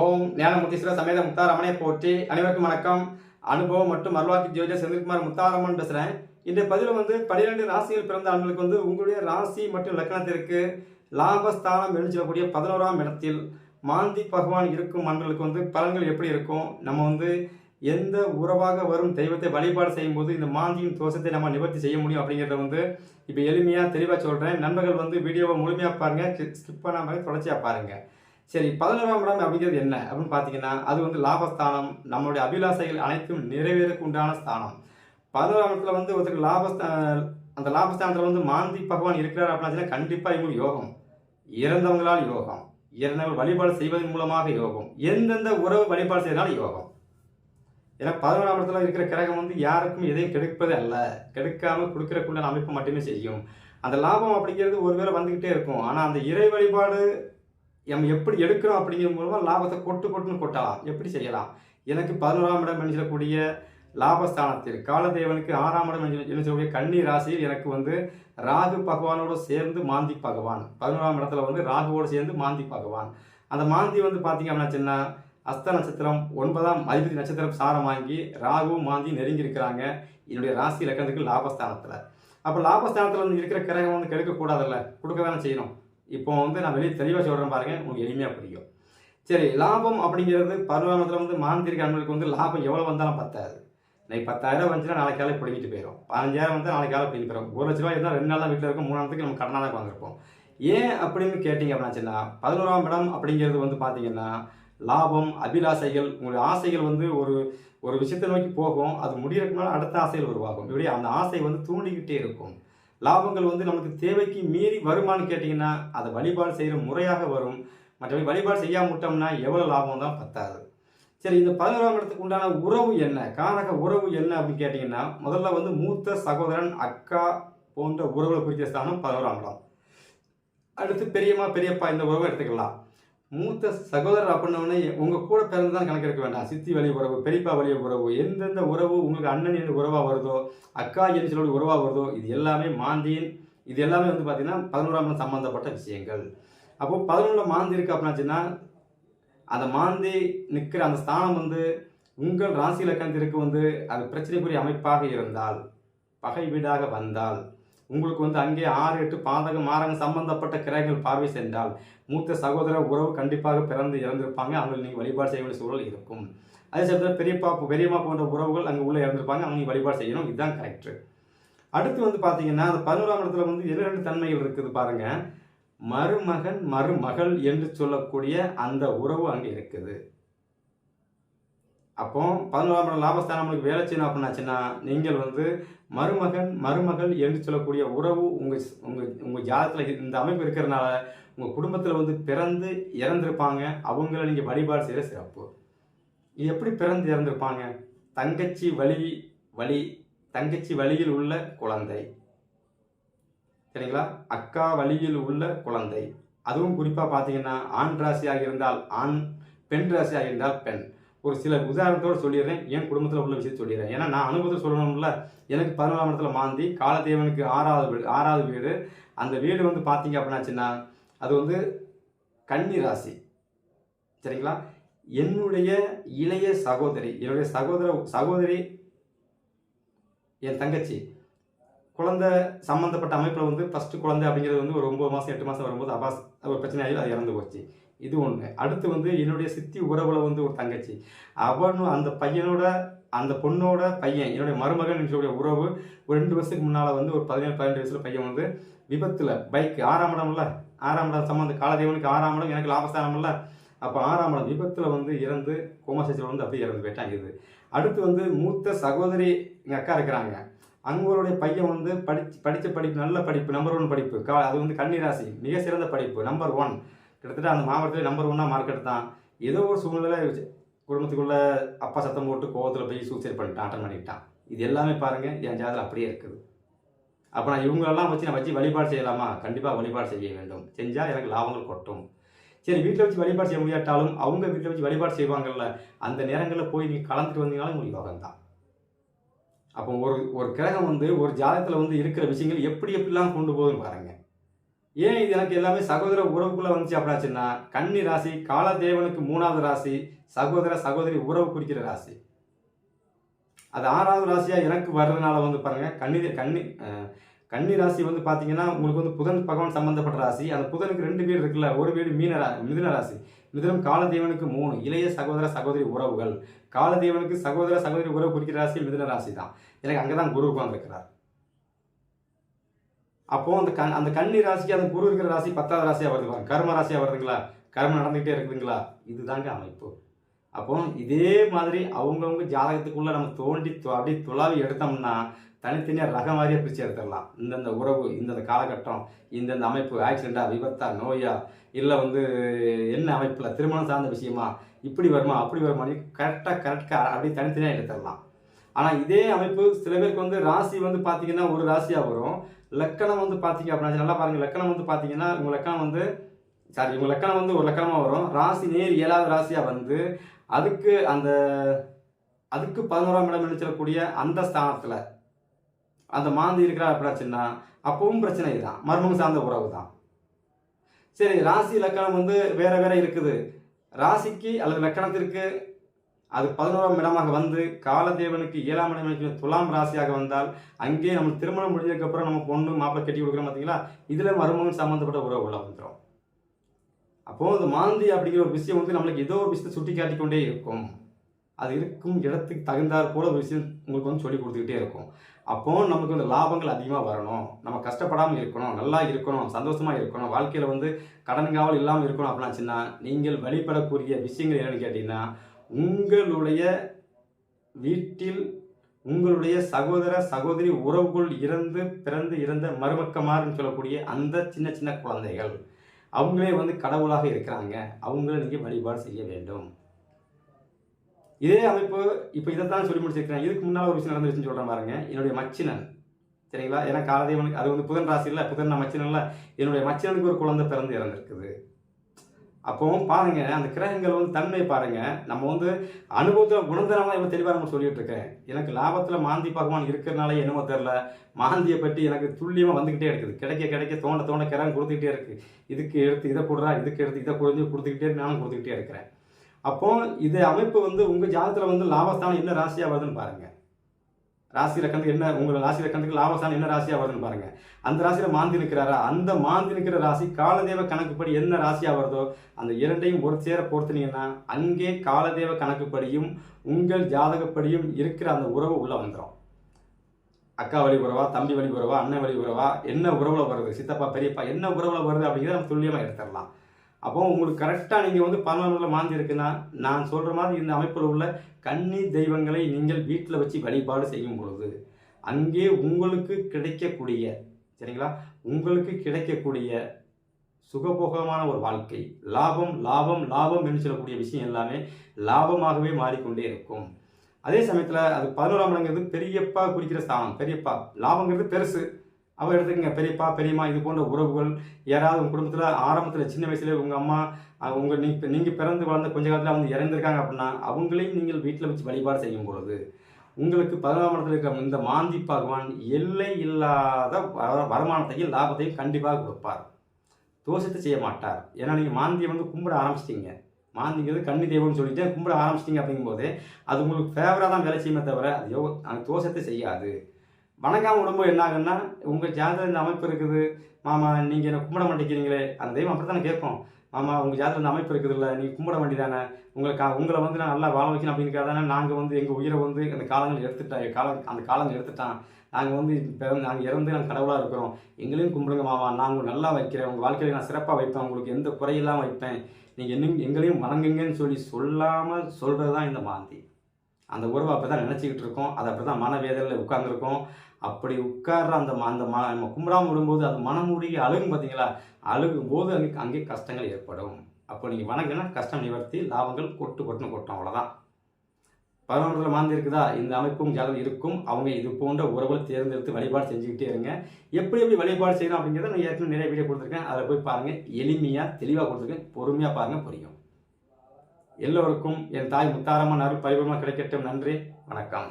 ஓம் ஞானமுத்தீஸ்வர சமேத முத்தாரமனை போற்றி. அனைவருக்கும் வணக்கம். அனுபவம் மற்றும் அருள்வாக்கு ஜோதிடர் செந்தில்குமார் முத்தாரமன் பேசுகிறேன் இந்த பதிவில் வந்து பன்னிரெண்டு ராசியில் பிறந்த ஆண்களுக்கு வந்து உங்களுடைய ராசி மற்றும் லக்னத்திற்கு லாபஸ்தானம் என்று சொல்லக்கூடிய பதினோராம் இடத்தில் மாந்தி பகவான் இருக்கும் ஆண்களுக்கு வந்து பலன்கள் எப்படி இருக்கும்? நம்ம வந்து எந்த உறவாக வரும் தெய்வத்தை வழிபாடு செய்யும்போது இந்த மாந்தியின் தோஷத்தை நம்ம நிவர்த்தி செய்ய முடியும் அப்படிங்கிறத வந்து இப்போ எளிமையாக தெளிவாக சொல்கிறேன் நண்பர்கள் வந்து வீடியோவை முழுமையாக பாருங்கள் ஸ்கிப் பண்ணாமல் தொடர்ச்சியாக பாருங்கள் சரி பதினோராம் இடம் அப்படிங்கிறது என்ன? அப்படின்னு பார்த்தீங்கன்னா அது வந்து லாபஸ்தானம். நம்மளுடைய அபிலாசைகள் அனைத்தும் நிறைவேறக்கு உண்டான ஸ்தானம். பதினோராம் இடத்துல வந்து ஒருத்தருக்கு லாபஸ்தா அந்த லாபஸ்தானத்தில் வந்து மாந்தி பகவான் இருக்கிறார் அப்படின்னா கண்டிப்பாக இவங்களுக்கு யோகம். இறந்தவங்களால் யோகம். இறந்தவர்கள் வழிபாடு செய்வதன் மூலமாக யோகம். எந்தெந்த உறவு வழிபாடு செய்யறதுனால யோகம். ஏன்னா பதினோராம் இடத்துல இருக்கிற கிரகம் வந்து யாருக்கும் எதையும் கெடுப்பது அல்ல. கெடுக்காமல் கொடுக்கறக்குண்டான அமைப்பு மட்டுமே செய்யும். அந்த லாபம் அப்படிங்கிறது ஒருவேளை வந்துக்கிட்டே இருக்கும். ஆனால் அந்த இறை வழிபாடு நம்ம எப்படி எடுக்கிறோம் அப்படிங்கிற மூலமாக லாபத்தை கொட்டு கொட்டுன்னு கொட்டலாம். எப்படி செய்யலாம்? எனக்கு பதினோராம் இடம் என்று லாபஸ்தானத்தில் காலதேவனுக்கு ஆறாம் இடம் என்று சொல்லக்கூடிய கன்னி ராசியில் எனக்கு வந்து ராகு பகவானோடு சேர்ந்து மாந்தி பகவான். பதினோராம் இடத்துல வந்து ராகுவோடு சேர்ந்து மாந்தி பகவான். அந்த மாந்தி வந்து பார்த்தீங்க அப்படின்னா சின்ன அஸ்த நட்சத்திரம் ஒன்பதாம் அதிபதி நட்சத்திரம் சாரம் வாங்கி ராகுவும் மாந்தி நெருங்கி இருக்கிறாங்க. என்னுடைய ராசி லக்கணத்துக்கு லாபஸ்தானத்தில். அப்போ லாபஸ்தானத்தில் வந்து இருக்கிற கிரகம் வந்து கெடுக்கக்கூடாதுல்ல. கொடுக்க தானே செய்யணும். இப்போ வந்து நான் வெளியே தெளிவாக சொல்கிறேன் பாருங்க உங்களுக்கு எளிமையாக புரியும். சரி லாபம் அப்படிங்கிறது பருவத்தில் வந்து மாந்திரிக அன்பர்களுக்கு வந்து லாபம் எவ்வளோ வந்தாலும் பத்தாது. இன்னைக்கு பத்தாயிரம் வந்துச்சுன்னா நாளைக்கு காலை பிடிங்கிட்டு போயிடும் பதினஞ்சாயிரம் வந்து நாளைக்கு காலை பிடிங்கிட்டு போயிடும் ஒரு லட்ச ரூபாய் இருந்தால் ரெண்டு நாள் தான் வீட்டில் இருக்கும் நாளுக்கு நம்ம கடனாக தான் வந்திருப்போம் ஏன் அப்படின்னு கேட்டிங்க அப்படின்னாச்சுன்னா பதினோராம் இடம் அப்படிங்கிறது வந்து பார்த்தீங்கன்னா லாபம் அபிலாசைகள் உங்களுடைய ஆசைகள் வந்து ஒரு ஒரு விஷயத்தை நோக்கி போகும். அது முடியறதுக்கு அடுத்த ஆசைகள் உருவாகும். இப்படி அந்த ஆசை வந்து தூண்டிக்கிட்டே இருக்கும். லாபங்கள் வந்து நமக்கு தேவைக்கு மீறி வருமானு கேட்டிங்கன்னா அதை வழிபாடு செய்கிற முறையாக வரும். மற்றபடி வழிபாடு செய்யாமல் விட்டோம்னா எவ்வளோ லாபம் தான் பத்தாது. சரி இந்த பதினோராம் இடத்துக்கு உண்டான உறவு என்ன? காரக உறவு என்ன அப்படின்னு கேட்டிங்கன்னா முதல்ல வந்து மூத்த சகோதரன் அக்கா போன்ற உறவுகளை குறித்த ஸ்தானம் பதினோராம் இடம். அடுத்து பெரியம்மா பெரியப்பா இந்த உறவை எடுத்துக்கலாம். மூத்த சகோதரர் அப்படின்னோடனே உங்கள் கூட பிறந்து தான் வேண்டாம். சித்தி வழி உறவு பெரியப்பா வழி உறவு எந்தெந்த உறவு உங்களுக்கு அண்ணன் என்று உறவாக வருதோ அக்கா என்று சொல்லி உறவாக வருதோ இது எல்லாமே மாந்தியின் இது எல்லாமே வந்து பார்த்திங்கன்னா பதினோராம் சம்மந்தப்பட்ட சம்பந்தப்பட்ட விஷயங்கள். அப்போ பதினொன்றில் மாந்தி இருக்கு அப்படின்னாச்சுன்னா அந்த மாந்தி நிற்கிற அந்த ஸ்தானம் வந்து உங்கள் ராசி லக்கணத்திற்கு வந்து அது பிரச்சனைக்குரிய அமைப்பாக இருந்தால் பகை வீடாக வந்தால் உங்களுக்கு வந்து அங்கே ஆறு எட்டு பாதகம் மாரகம் சம்பந்தப்பட்ட கிரகங்கள் பார்வை சென்றால் மூத்த சகோதர உறவு கண்டிப்பாக பிறந்து இறந்திருப்பாங்க. அவங்களுக்கு நீங்கள் வழிபாடு செய்ய வேண்டிய சூழல் இருக்கும். அதே சமயத்தில் பெரியப்பா பெரியம்மா போன்ற உறவுகள் அங்கே உள்ளே இறந்திருப்பாங்க. அவங்க நீங்கள் வழிபாடு செய்யணும். இதுதான் கரெக்டு அடுத்து வந்து பார்த்தீங்கன்னா அந்த பதினோராம் இடத்துல வந்து இரண்டு தன்மைகள் இருக்குது பாருங்கள் மருமகன் மருமகள் என்று சொல்லக்கூடிய அந்த உறவு அங்கே இருக்குது. அப்போ பதினோராம் இடம் லாபஸ்தானங்களுக்கு வேலை செய்யணும் அப்படின்னாச்சுன்னா நீங்கள் வந்து மருமகன் மருமகள் என்று சொல்லக்கூடிய உறவு உங்கள் உங்கள் உங்கள் ஜாதத்தில் இந்த அமைப்பு இருக்கிறனால உங்கள் குடும்பத்தில் வந்து பிறந்து இறந்துருப்பாங்க. அவங்கள நீங்கள் வழிபாடு செய்கிற சிறப்பு. இது எப்படி பிறந்து இறந்துருப்பாங்க? தங்கச்சி வழி வழி தங்கச்சி வழியில் உள்ள குழந்தை. சரிங்களா? அக்கா வழியில் உள்ள குழந்தை. அதுவும் குறிப்பாக பார்த்தீங்கன்னா ஆண் ராசியாக இருந்தால் ஆண் பெண் ராசியாக இருந்தால் பெண். ஒரு சில உதாரணத்தோடு சொல்லிடுறேன். என் குடும்பத்தில் உள்ள விஷயத்தை சொல்லிடுறேன். ஏன்னா நான் அனுபவத்தை சொல்லணும்ல எனக்கு பதினொன்றாம் இடத்துல மாந்தி காலதேவனுக்கு ஆறாவது வீடு ஆறாவது வீடு. அந்த வீடு வந்து பார்த்தீங்க அப்படின்னாச்சுன்னா அது வந்து கன்னி ராசி. சரிங்களா? என்னுடைய இளைய சகோதரி என்னுடைய சகோதர சகோதரி என் தங்கச்சி குழந்தை சம்மந்தப்பட்ட அமைப்பில் வந்து ஃபஸ்ட்டு குழந்தை அப்படிங்கிறது வந்து ஒரு ஒம்பது மாதம் எட்டு மாதம் வரும்போது அபாஸ் ஒரு பிரச்சனையாகி அது இறந்து போச்சு. இது ஒன்று அடுத்து வந்து என்னுடைய சித்தி உறவுல வந்து ஒரு தங்கச்சி. அவனும் அந்த பையனோட அந்த பொண்ணோட பையன் என்னுடைய மருமகன் என்னுடைய உறவு ஒரு ரெண்டு வருஷத்துக்கு முன்னால் வந்து ஒரு பதினேழு பதினெட்டு வயசில் பையன் வந்து விபத்தில் பைக் ஆறாம் இடம்ல ஆறாம் இடம் சம்மந்த காலதேவனுக்கு ஆறாம் இடம் எனக்கு லாபஸ்தானம் அப்போ ஆறாம் இடம் விபத்தில் வந்து இறந்து கோமசேச்சில் வந்து அப்படியே இறந்து போயிட்டாங்க இது. அடுத்து வந்து மூத்த சகோதரி எங்கள் அக்கா இருக்கிறாங்க. அவங்களுடைய பையன் வந்து படிச்சு படித்த படிப்பு நல்ல படிப்பு நம்பர் ஒன் படிப்பு. கா அது வந்து கன்னிராசி மிக சிறந்த படிப்பு நம்பர் ஒன் கிட்டத்தட்ட அந்த மாவட்டத்தில் நம்பர் ஒன்னாக மார்க் எடுத்தான். ஏதோ ஒரு சூழ்நிலை குடும்பத்துக்குள்ள அப்பா சத்தம் போட்டு கோவத்தில் போய் சூசைட் பண்ணிட்டான் அட்டன் பண்ணிட்டான். இது எல்லாமே பாருங்கள் என் ஜாதகம் அப்படியே இருக்குது. அப்போ நான் இவங்களெல்லாம் வச்சு நான் வச்சு வழிபாடு செய்யலாமா? கண்டிப்பாக வழிபாடு செய்ய வேண்டும். செஞ்சால் எனக்கு லாபங்கள் கொட்டும். சரி வீட்டில் வச்சு வழிபாடு செய்ய முடியாட்டாலும் அவங்க வீட்டில் வச்சு வழிபாடு செய்வாங்கல்ல அந்த நேரங்களில் போய் நீங்கள் கலந்துட்டு வந்தீங்கனாலும் உங்களுக்கு யோகம் தான் அப்போ ஒரு ஒரு கிரகம் வந்து ஒரு ஜாதகத்தில் வந்து இருக்கிற விஷயங்கள் எப்படி எப்படிலாம் கொண்டு போகுதுன்னு பாருங்க. ஏன் இது எனக்கு எல்லாமே சகோதர உறவுக்குள்ள வந்துச்சு அப்படின்னாச்சுன்னா கன்னி ராசி காலதேவனுக்கு மூணாவது ராசி சகோதர சகோதரி உறவு குறிக்கிற ராசி. அது ஆறாவது ராசியா எனக்கு வர்றதுனால வந்து பாருங்க கன்னி கன்னி கன்னி ராசி வந்து பாத்தீங்கன்னா உங்களுக்கு வந்து புதன் பகவான் சம்பந்தப்பட்ட ராசி. அந்த புதனுக்கு ரெண்டு வீடு இருக்குல்ல ஒரு வீடு மீன ரா மிதுன ராசி. மிதுனம் காலதேவனுக்கு மூணு இளைய சகோதர சகோதரி உறவுகள். காலதேவனுக்கு சகோதர சகோதரி உறவு குறிக்கிற ராசி மிதுன ராசி தான் எனக்கு அங்கதான் குரு உட்கார்ந்துருக்கிறார். அப்போ அந்த கண் அந்த கன்னி ராசிக்கு அந்த குரு இருக்கிற ராசி பத்தாவது ராசியாக வருதுங்களா கர்ம ராசியாக வருதுங்களா? கர்மம் நடந்துக்கிட்டே இருக்குதுங்களா? இதுதாங்க அமைப்பு. அப்போ இதே மாதிரி அவங்கவுங்க ஜாதகத்துக்குள்ளே நம்ம தோண்டி து- அப்படியே துளாவி எடுத்தோம்னா தனித்தனியாக ரக மாதிரியே பிரித்து எடுத்துடலாம். இந்தந்த உறவு இந்தந்த காலகட்டம் இந்தந்த அமைப்பு ஆக்சிடெண்ட்டாக விபத்தா நோயா இல்லை வந்து என்ன அமைப்பில் திருமணம் சார்ந்த விஷயமா இப்படி வருமா அப்படி வருமா கரெக்டாக கரெக்டாக அப்படியே தனித்தனியாக எடுத்துடலாம். ஆனால் இதே அமைப்பு சில பேருக்கு வந்து ராசி வந்து பார்த்திங்கன்னா ஒரு ராசியாக வரும். லக்கணம் வந்து பார்த்தீங்க அப்படின்னா நல்லா பாருங்கள் லக்கணம் வந்து பார்த்தீங்கன்னா உங்கள் லக்கணம் வந்து சாரி உங்கள் லக்கணம் வந்து ஒரு லக்கணமாக வரும். ராசி நேர் ஏழாவது ராசியாக வந்து அதுக்கு அந்த அதுக்கு பதினோராம் இடம் நினைச்சிடக்கூடிய அந்த ஸ்தானத்தில் அந்த மாந்தி இருக்கிறா அப்படின்னாச்சுன்னா அப்பவும் பிரச்சனை தான் மர்மம் சார்ந்த உறவு தான். சரி ராசி லக்கணம் வந்து வேற வேற இருக்குது. ராசிக்கு அல்லது லக்கணத்திற்கு அது பதினோராம் இடமாக வந்து காலதேவனுக்கு ஏழாம் இடம் இருக்கிற துலாம் ராசியாக வந்தால் அங்கே நம்ம திருமணம் முடிஞ்சதுக்கப்புறம் நம்ம பொண்ணு மாப்பிள்ளை கட்டி கொடுக்குறோம் பார்த்தீங்களா இதில் மருமகன் சம்மந்தப்பட்ட உறவு உள்ள வந்துடும் அப்போது அந்த மாந்தி அப்படிங்கிற ஒரு விஷயம் வந்து நம்மளுக்கு ஏதோ ஒரு விஷயத்தை சுட்டி காட்டிக்கொண்டே இருக்கும். அது இருக்கும் இடத்துக்கு தகுந்தாற் போல ஒரு விஷயம் உங்களுக்கு வந்து சொல்லி கொடுத்துக்கிட்டே இருக்கும். அப்போ நமக்கு வந்து லாபங்கள் அதிகமாக வரணும். நம்ம கஷ்டப்படாமல் இருக்கணும். நல்லா இருக்கணும். சந்தோஷமாக இருக்கணும். வாழ்க்கையில் வந்து கடனுங்காவல் இல்லாமல் இருக்கணும் அப்படின்னாச்சுன்னா நீங்கள் வழிபடக்கூடிய விஷயங்கள் என்னன்னு கேட்டிங்கன்னா உங்களுடைய வீட்டில் உங்களுடைய சகோதர சகோதரி உறவுக்குள் இறந்து பிறந்து இறந்த மருமக்கமாருன்னு சொல்லக்கூடிய அந்த சின்ன சின்ன குழந்தைகள் அவங்களே வந்து கடவுளாக இருக்கிறாங்க. அவங்கள நீங்கள் வழிபாடு செய்ய வேண்டும். இதே அமைப்பு இப்போ இதை தான் சொல்லி முடிச்சிருக்கிறேன். இதுக்கு முன்னால் ஒரு விஷயம் நடந்துருச்சுன்னு சொல்கிறேன் பாருங்க. என்னுடைய மச்சினன் சரிங்களா? ஏன்னா காலதேவனுக்கு அது வந்து புதன் ராசி இல்லை புதன் நான் மச்சினன்ல என்னுடைய மச்சினனுக்கு ஒரு குழந்தை பிறந்து இறந்துருக்குது. அப்பவும் பாருங்க அந்த கிரகங்கள் வந்து தன்மையை பாருங்க. நம்ம வந்து அனுபவத்தில் குணந்தனமாக இவ்வளோ தெளிவாக நம்ம சொல்லிட்டு இருக்கேன். எனக்கு லாபத்தில் மாந்தி பகவான் இருக்கிறனால என்னமோ தெரில மாந்தியை பற்றி எனக்கு துல்லியமாக வந்துக்கிட்டே இருக்குது. கிடைக்க கிடைக்க தோண்ட தோண்ட கிரகம் கொடுத்துக்கிட்டே இருக்கு. இதுக்கு எடுத்து இதை போடுறா இதுக்கு எடுத்து இதை குறைஞ்சி கொடுத்துக்கிட்டே இருக்கு, நானும் கொடுத்துக்கிட்டே இருக்கிறேன். அப்போ இது அமைப்பு வந்து உங்கள் ஜாதத்தில் வந்து லாபஸ்தானம் என்ன ராசியாக வருதுன்னு பாருங்கள் ராசி லக்கணத்துக்கு என்ன உங்கள் ராசி லக்கணத்துக்கு லாபஸ்தானம் என்ன ராசியாக வருதுன்னு பாருங்க. அந்த ராசியில் மாந்தி நிற்கிறாரா? அந்த மாந்தி நிற்கிற ராசி காலதேவ கணக்குப்படி என்ன ராசியாக வருதோ அந்த இரண்டையும் ஒரு சேர பொறுத்துனீங்கன்னா அங்கே காலதேவ கணக்குப்படியும் உங்கள் ஜாதகப்படியும் இருக்கிற அந்த உறவு உள்ளே வந்துடும் அக்கா வழி உறவா தம்பி வழி உறவா அண்ணன் வழி உறவா என்ன உறவுல வருது? சித்தப்பா பெரியப்பா என்ன உறவுல வருது அப்படிங்கிறத நம்ம துல்லியமாக எடுத்துடலாம். அப்போ உங்களுக்கு கரெக்டாக நீங்கள் வந்து பதினொன்றில் மாந்தி இருக்குன்னா நான் சொல்கிற மாதிரி இந்த அமைப்பில் உள்ள கன்னி தெய்வங்களை நீங்கள் வீட்டில் வச்சு வழிபாடு செய்யும் பொழுது அங்கே உங்களுக்கு கிடைக்கக்கூடிய சரிங்களா? உங்களுக்கு கிடைக்கக்கூடிய சுகபோகமான ஒரு வாழ்க்கை லாபம் லாபம் லாபம் என்று சொல்லக்கூடிய விஷயம் எல்லாமே லாபமாகவே மாறிக்கொண்டே இருக்கும். அதே சமயத்தில் அது பதினோராம் இடங்கிறது பெரியப்பா குறிக்கிற ஸ்தானம். பெரியப்பா லாபங்கிறது பெருசு. அவள் எடுத்துக்கங்க பெரியப்பா பெரியம்மா இது போன்ற உறவுகள் யாராவது உங்கள் குடும்பத்தில் ஆரம்பத்தில் சின்ன வயசுல உங்கள் அம்மா உங்கள் நீ நீங்கள் பிறந்து வளர்ந்த கொஞ்ச காலத்தில் அவங்க இறந்துருக்காங்க அப்படின்னா அவங்களையும் நீங்கள் வீட்டில் வச்சு வழிபாடு செய்யும் பொழுது உங்களுக்கு பதினோராம் இடத்துல இருக்கிற இந்த மாந்தி பகவான் எல்லை இல்லாத வருமானத்தையும் லாபத்தையும் கண்டிப்பாக கொடுப்பார். தோஷத்தை செய்ய மாட்டார். ஏன்னா நீங்கள் மாந்தியை வந்து கும்பிட ஆரம்பிச்சிட்டிங்க. மாந்திங்கிறது கண்ணி தெய்வம்னு சொல்லிட்டு கும்பிட ஆரம்பிச்சிட்டிங்க அப்படிங்கும்போது அது உங்களுக்கு ஃபேவராக தான் வேலை செய்யுமே தவிர அது யோ அது தோஷத்தை செய்யாது. வணங்காம விடும்போது என்ன ஆகுன்னா உங்கள் ஜாதகம் இந்த அமைப்பு இருக்குது. மாமா நீங்கள் என்ன கும்பிட மாட்டேங்கிறீங்களே? அந்த தெய்வம் அப்படி தானே கேட்கும் மாமா உங்கள் ஜாதகம் இந்த அமைப்பு இருக்குது இல்லை நீங்கள் கும்பிட வேண்டியதானே? உங்களை கா உங்களை வந்து நான் நல்லா வாழ வைக்கணும் அப்படிங்கிறதானே நாங்கள் வந்து எங்கள் உயிரை வந்து அந்த காலங்கள் எடுத்துட்டேன் காலம் அந்த காலங்கள் எடுத்துட்டான். நாங்கள் வந்து பிறந்து நாங்கள் இறந்து நாங்கள் கடவுளாக இருக்கிறோம். எங்களையும் கும்பிடுங்க மாமா நாங்கள் நல்லா வைக்கிறேன். உங்கள் வாழ்க்கையில நான் சிறப்பாக வைப்பேன். உங்களுக்கு எந்த குறையில்லாம வைப்பேன். நீங்கள் என்ன எங்களையும் வணங்குங்கன்னு சொல்லி சொல்லாமல் சொல்கிறது தான் இந்த மாந்தி. அந்த உறவை அப்படி தான் நினச்சிக்கிட்டு இருக்கோம். அது அப்படி தான் மனவேதனையில் உட்காந்துருக்கோம் அப்படி உட்கார்ற அந்த அந்த ம நம்ம கும்பிடாம விடும்போது அது மனமுடிய அழுகும் பார்த்தீங்களா? அழுகும் போது அங்கே அங்கே கஷ்டங்கள் ஏற்படும். அப்போ நீங்கள் வணங்கினா கஷ்டம் நிவர்த்தி லாபங்கள் கொட்டு கொட்டுன்னு கொட்டும் அவ்வளோதான் பதினொன்றில் மாந்தி இருக்குதா? இந்த அமைப்பும் ஜாதகம் இருக்கும். அவங்க இது போன்ற உறவுகளை தேர்ந்தெடுத்து வழிபாடு செஞ்சுக்கிட்டே இருங்க. எப்படி எப்படி வழிபாடு செய்யணும் அப்படிங்கிறத நான் ஏற்கனவே நிறைய வீடியோ கொடுத்துருக்கேன். அதில் போய் பாருங்கள் எளிமையாக தெளிவாக கொடுத்துருக்கேன். பொறுமையாக பாருங்கள் புரியும். எல்லோருக்கும் என் தாய் முத்தாரம்மன் அருள் பரிபூர்ணமாக கிடைக்கட்டும். நன்றி. வணக்கம்.